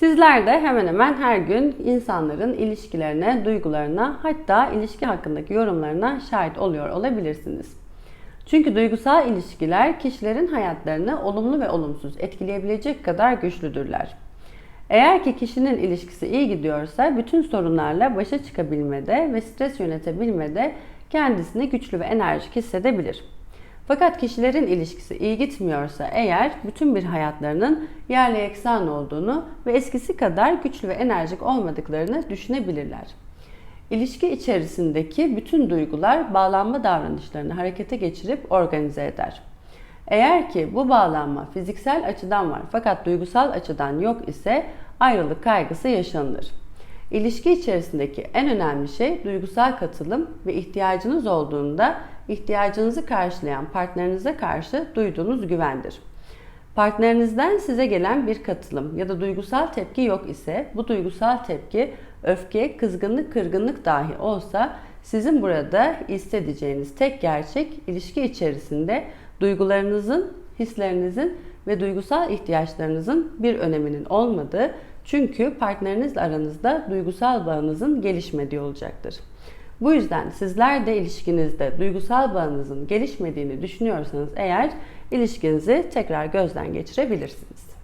Sizler de hemen hemen her gün insanların ilişkilerine, duygularına hatta ilişki hakkındaki yorumlarına şahit oluyor olabilirsiniz. Çünkü duygusal ilişkiler kişilerin hayatlarını olumlu ve olumsuz etkileyebilecek kadar güçlüdürler. Eğer ki kişinin ilişkisi iyi gidiyorsa bütün sorunlarla başa çıkabilmede ve stres yönetebilmede kendisini güçlü ve enerjik hissedebilir. Fakat kişilerin ilişkisi iyi gitmiyorsa eğer bütün bir hayatlarının yerle yeksan olduğunu ve eskisi kadar güçlü ve enerjik olmadıklarını düşünebilirler. İlişki içerisindeki bütün duygular bağlanma davranışlarını harekete geçirip organize eder. Eğer ki bu bağlanma fiziksel açıdan var fakat duygusal açıdan yok ise ayrılık kaygısı yaşanır. İlişki içerisindeki en önemli şey duygusal katılım ve ihtiyacınız olduğunda ihtiyacınızı karşılayan partnerinize karşı duyduğunuz güvendir. Partnerinizden size gelen bir katılım ya da duygusal tepki yok ise bu duygusal tepki öfke, kızgınlık, kırgınlık dahi olsa sizin burada hissedeceğiniz tek gerçek ilişki içerisinde duygularınızın, hislerinizin ve duygusal ihtiyaçlarınızın bir öneminin olmadığı çünkü partnerinizle aranızda duygusal bağınızın gelişmediği olacaktır. Bu yüzden sizler de ilişkinizde duygusal bağınızın gelişmediğini düşünüyorsanız eğer ilişkinizi tekrar gözden geçirebilirsiniz.